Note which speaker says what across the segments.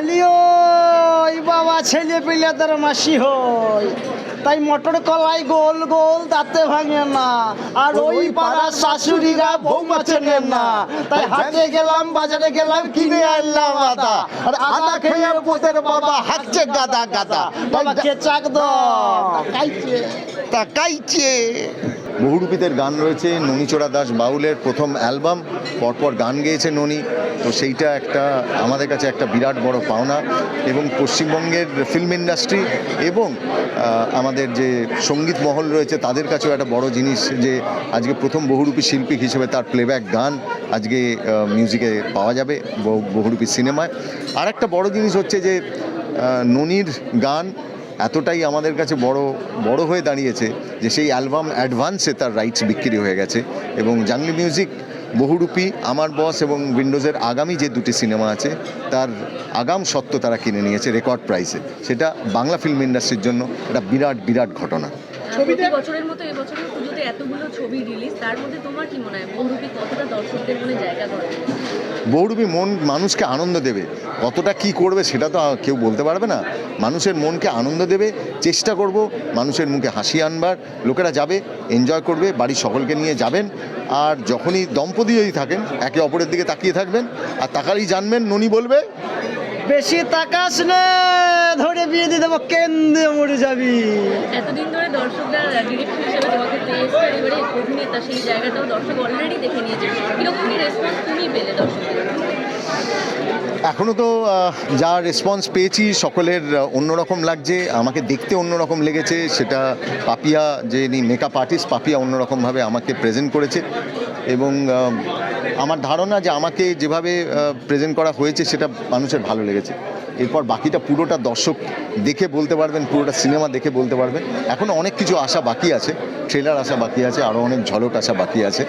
Speaker 1: আলিও বাবা ছেলে পিলে তোর মাসি হই। তাই মটর কলাই গোল গোল দাঁতে ভাঙে না। আর ওই পাড়ার শাশুড়িরা বৌমা চেনে না। তাই হাটে গেলাম বাজারে গেলাম কিনে আনলাম আদা। আর আদা খেয়ে পোতের বাবা হাঁকছে গাদা গাদা। বাবা কেচাক দ খাইছে
Speaker 2: তাকাইছে বহুরূপীদের গান রয়েছে, ননীচোড়া দাস বাউলের প্রথম অ্যালবাম, পরপর গান গেয়েছে ননী। তো সেইটা একটা, আমাদের কাছে একটা বিরাট বড় পাওনা। এবং পশ্চিমবঙ্গের ফিল্ম ইন্ডাস্ট্রি এবং আমাদের যে সংগীত মহল রয়েছে, তাদের কাছেও একটা বড় জিনিস যে আজকে প্রথম বহুরূপী শিল্পী হিসেবে তার প্লেব্যাক গান আজকে মিউজিকে পাওয়া যাবে বহু- বহুরূপী সিনেমায় আর একটা বড় জিনিস হচ্ছে যে ননির গান এতটাই আমাদের কাছে বড় বড় হয়ে দাঁড়িয়েছে যে সেই অ্যালবাম অ্যাডভান্সে তার রাইটস বিক্রি হয়ে গেছে। এবং জাংলি মিউজিক বহুরূপী, আমার বস এবং উইন্ডোজের আগামী যে দুটি সিনেমা আছে, তার আগাম সত্ত্ব তারা কিনে নিয়েছে রেকর্ড প্রাইসে। সেটা বাংলা ফিল্ম ইন্ডাস্ট্রির জন্য একটা বিরাট বিরাট ঘটনা।
Speaker 3: ছবিতে বছরের মতো এতগুলো ছবি রিলিজ তার মধ্যে তোমার কি মনে হয়? বহুরূপী কতটা দর্শকদের মনে জায়গা করে
Speaker 2: বহুরূপী মন মানুষকে আনন্দ দেবে। কতটা কি করবে সেটা তো কেউ বলতে পারবে না। মানুষের মনকে আনন্দ দেবে, চেষ্টা করব মানুষের মুখে হাসি আনবার। লোকেরা যাবে এনজয় করবে, বাড়ির সকলকে নিয়ে যাবেন। আর যখনই দম্পতি যদি থাকেন, একে অপরের দিকে তাকিয়ে থাকবেন। আর তাকালেই জানবেন, ননি বলবে
Speaker 1: বেশি তাকাস না ধরে বিয়ে দিয়ে দেবো কেন্দ্রে মরে যাবি।
Speaker 3: এতদিন ধরে দর্শকরা ডিরেক্টর হিসেবে তোমাকে পেয়েছে এবারে অভিনেতা সেই জায়গাটাও দর্শক অলরেডি দেখে নিয়েছে। কীরকম রেসপন্স তুমি পেলে দর্শকদের?
Speaker 2: এখনও তো যা রেসপন্স পেয়েছি সকলের অন্যরকম লাগছে আমাকে দেখতে অন্যরকম লেগেছে সেটা পাপিয়া যে মেকআপ আর্টিস্ট পাপিয়া অন্যরকমভাবে আমাকে প্রেজেন্ট করেছে। এবং আমার ধারণা যে আমাকে যেভাবে প্রেজেন্ট করা হয়েছে সেটা মানুষের ভালো লেগেছে। এরপর বাকিটা পুরোটা দর্শক দেখে বলতে পারবেন, পুরোটা সিনেমা দেখে বলতে পারবেন। এখনও অনেক কিছু আসা বাকি আছে ট্রেলার আসা বাকি আছে আরও অনেক ঝলক আসা বাকি আছে।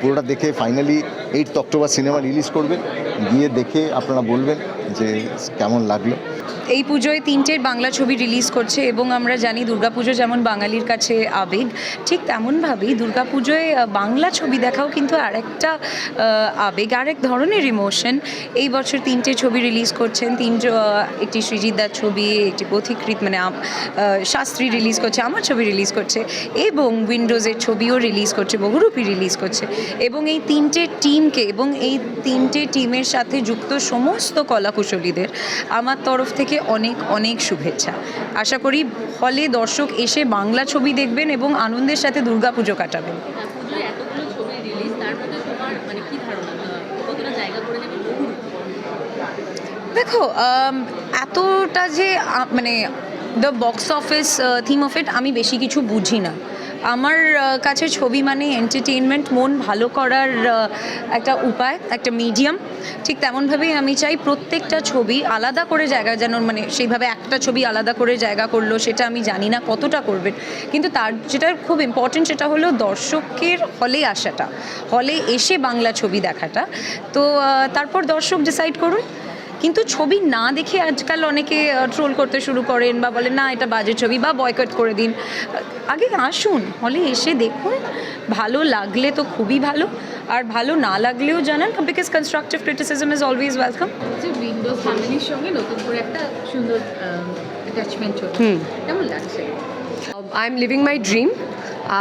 Speaker 2: পুরোটা দেখে finally eight October cinema release করবেন। গিয়ে দেখে আপনারা বলবেন যে কেমন লাগল।
Speaker 4: এই পুজোয় তিনটে বাংলা ছবি রিলিজ করছে এবং আমরা জানি দুর্গাপুজো যেমন বাঙালির কাছে আবেগ, ঠিক তেমনভাবেই দুর্গাপুজোয় বাংলা ছবি দেখাও কিন্তু আরেকটা আবেগ, আরেক ধরনের ইমোশন এই বছর তিনটে ছবি রিলিজ করছেন তিন একটি সৃজিতদার ছবি, একটি পথিকৃত মানে শাস্ত্রী রিলিজ করছে, আমার ছবি রিলিজ করছে, এবং উইন্ডোজের ছবিও রিলিজ করছে, বহুরূপী রিলিজ করছে। এবং এই তিনটে টিমকে এবং এই তিনটে টিমের সাথে যুক্ত সমস্ত কলাকুশলীদের, আমার তরফ থেকে অনেক অনেক শুভেচ্ছা। আশা করি হলে দর্শক এসে বাংলা ছবি দেখবেন এবং আনন্দের সাথে দুর্গাপুজো কাটাবেন।
Speaker 3: মানে
Speaker 4: দেখো এতটা যে মানে the box office theme of it আমি বেশি কিছু বুঝি না। আমার কাছে ছবি মানে এন্টারটেনমেন্ট মন ভালো করার একটা উপায়, একটা মিডিয়াম ঠিক তেমনভাবেই আমি চাই প্রত্যেকটা ছবি আলাদা করে জায়গা যেন মানে সেইভাবে একটা ছবি আলাদা করে জায়গা করল, সেটা আমি জানি না কতটা করবেন কিন্তু তার, যেটা খুব ইম্পর্টেন্ট সেটা হলো দর্শকের হলে আসাটা, হলে এসে বাংলা ছবি দেখাটা। তো তারপর দর্শক ডিসাইড করুন। কিন্তু ছবি না দেখে আজকাল অনেকে ট্রোল করতে শুরু করেন বা বলেন, না, এটা বাজে ছবি, বা বয়কট করে দিন। আগে আসুন হলে এসে দেখুন ভালো লাগলে তো খুবই ভালো আর ভালো না লাগলেও জানান because constructive criticism is always welcome
Speaker 3: যে উইন্ডোজ ফ্যামিলির সঙ্গে নতুন করে একটা সুন্দর অ্যাটাচমেন্ট চলছে কেমন লাগছে?
Speaker 5: I am living my dream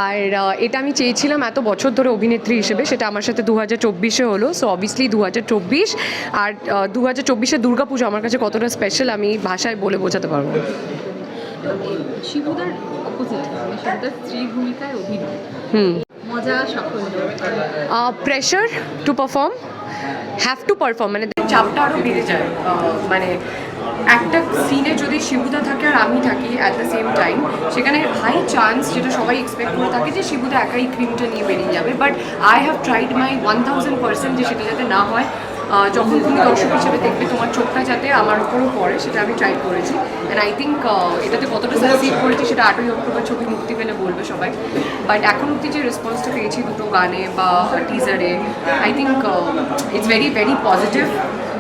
Speaker 5: আর এটা আমি চেয়েছিলাম এত বছর ধরে অভিনেত্রী হিসেবে সেটা আমার সাথে দু হাজার চব্বিশে হলো সো অবভিয়াসলি দু হাজার চব্বিশ আর দু হাজার চব্বিশে দুর্গাপুজো আমার কাছে কতটা স্পেশাল আমি ভাষায় বলে বোঝাতে পারব
Speaker 3: শিবুদার অপোজিট মানে ভূমিকায় অভিনয়। মজা সাফল্য
Speaker 5: pressure to perform have to perform মানে চাপটা আরও বেড়ে যায় মানে একটা সিনে যদি শিবুদা থাকে আর আমি থাকি অ্যাট দ্য সেম টাইম সেখানে হাই চান্স যেটা সবাই এক্সপেক্ট করে থাকে যে শিবুদা একাই ক্রিমটা নিয়ে বেরিয়ে যাবে but I have tried my one thousand percent যে সেটা যাতে না হয় যখন তুমি দর্শক হিসেবে দেখবে তোমার চোখটা যাতে আমার উপরও পড়ে সেটা আমি ট্রাই করেছি। অ্যান্ড আই থিঙ্ক এটাতে কতটা সাকসিড করেছি সেটা আটই অক্টোবর ছবি মুক্তি পেলে বলবে সবাই। বাট এখন অব্দি যে রেসপন্সটা পেয়েছি দুটো গানে বা টিজারে I think it's very very positive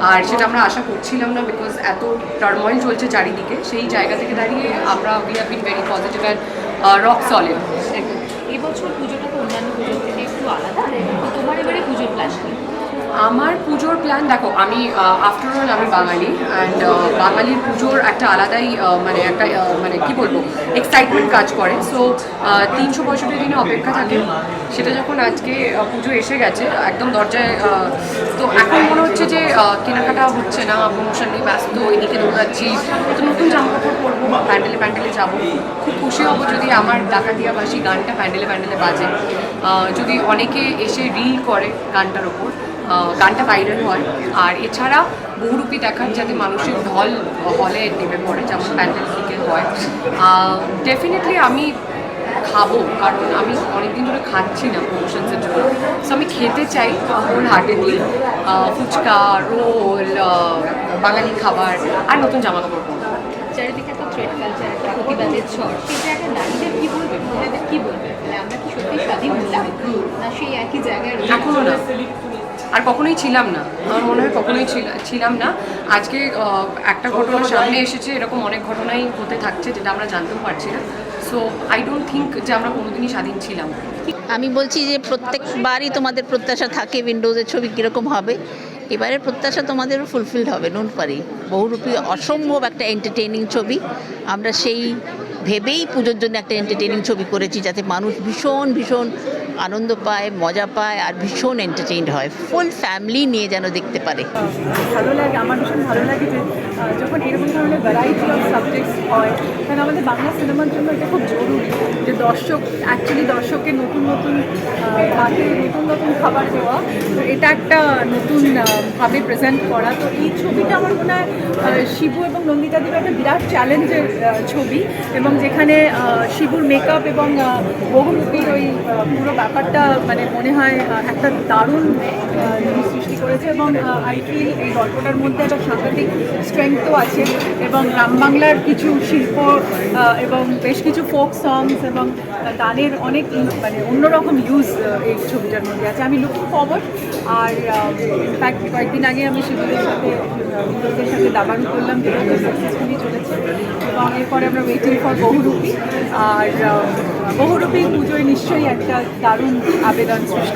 Speaker 5: আর সেটা আমরা আশা করছিলাম না বিকজ এত টার্ময়েল চলছে চারিদিকে। সেই জায়গা থেকে দাঁড়িয়ে আমরা we have been very positive and rock solid
Speaker 3: এবছর পুজোটা তো অন্যান্য পুজোর থেকে একটু আলাদা। তোমার এবারে পুজোর প্ল্যান
Speaker 5: আমার পুজোর প্ল্যান দেখো, আমি আফটার অল আমি বাঙালি অ্যান্ড বাঙালির পুজোর একটা আলাদাই মানে একটা মানে কি বলব এক্সাইটমেন্ট কাজ করে। সো তিনশো পঁয়ষট্টি দিনে অপেক্ষা থাকে। সেটা যখন আজকে পুজো এসে গেছে, একদম দরজায় তো এখন মনে হচ্ছে যে কেনাকাটা হচ্ছে না প্রমোশন নিয়ে ব্যস্ত, এদিকে দৌড়াচ্ছি, তো নতুন জামা কাপড় পরবো, প্যান্ডেলে প্যান্ডেলে যাব। খুব খুশি হব যদি আমার ডাকা ডাকাতিয়াবাসী গানটা প্যান্ডেলে প্যান্ডেলে বাজে। যদি অনেকে এসে রিল করে গানটার ওপর গানটা ভাইরাল হয়। আর এছাড়া বহুরূপী দেখার যাতে মানুষের ঢল হলে নেমে পড়ে যেমন প্যান্ডেল থেকে হয়। ডেফিনেটলি আমি খাব কারণ আমি অনেকদিন ধরে খাচ্ছি না প্রমোশনসের জন্য। সো আমি খেতে চাই wholeheartedly fuchka roll Bangali খাবার আর নতুন জামা কাপড়
Speaker 3: চারিদিকে তো থ্রেড কালচার একটা প্রতিবাদের ঝড়। সেই জায়গায় নারীদের কি বলবে মহিলাদের কি বলবে? মানে আমরা কি সত্যি স্বাধীন হলাম না সেই একই জায়গায় রয়ে
Speaker 5: এখনও না। আর কখনোই ছিলাম না। আমার মনে হয় কখনোই ছিল- ছিলাম না। আজকে একটা ঘটনা সামনে এসেছে, এরকম অনেক ঘটনাই হতে থাকছে যেটা আমরা জানতেও পারছি না। সো আই ডোন্ট থিঙ্ক যে আমরা কোনোদিনই স্বাধীন ছিলাম।
Speaker 6: আমি বলছি যে প্রত্যেকবারই তোমাদের প্রত্যাশা থাকে উইন্ডোজের ছবি কীরকম হবে। এবারের প্রত্যাশা তোমাদেরও ফুলফিল হবে নুন পারি বহুরূপী, অসম্ভব একটা এন্টারটেইনিং ছবি। আমরা সেই ভেবেই পুজোর জন্য একটা এন্টারটেইনিং ছবি করেছি যাতে মানুষ ভীষণ ভীষণ আনন্দ পায়, মজা পায় আর ভীষণ এন্টারটেইন হয়। ফুল ফ্যামিলি নিয়ে যেন দেখতে পারে।
Speaker 7: ভালো লাগে, আমার ভীষণ ভালো লাগে যে যখন এরকম ধরনের ভ্যারাইটি অফ হয়। কারণ আমাদের বাংলা সিনেমার জন্য এটা খুব জরুরি যে দর্শক অ্যাকচুয়ালি দর্শককে নতুন নতুন ভাতে নতুন নতুন খাবার দেওয়া। তো এটা একটা নতুন ভাবে প্রেজেন্ট করা। তো এই ছবিটা আমার মনে হয় শিবু এবং নন্দিতা একটা বিরাট চ্যালেঞ্জের ছবি। এবং যেখানে শিবুর মেকআপ এবং বহুরূপীর ওই পুরো ব্যাপারটা মানে মনে হয় একটা দারুণ সৃষ্টি করেছে। এবং আই এই গল্পটার মধ্যে একটা সাংঘাতিক স্ট্রেংথও আছে। এবং গ্রাম বাংলার কিছু শিল্প এবং বেশ কিছু ফোক সংস এবং গানের অনেক মানে অন্যরকম ইউজ এই ছবিটার মধ্যে আছে। আমি লুকিং ফরওয়ার্ড আর ইনফ্যাক্ট কয়েকদিন আগে আমি শিবুদের সাথে বিদ্যুতের সাথে দাবারু করলাম যেটা সাকসেসফুলি চলেছে। এবং এরপরে আমরা ওয়েটিং ফর বহুরূপী, আর বহুরূপী পুজোয় নিশ্চয়ই একটা দারুণ আবেদন সৃষ্টি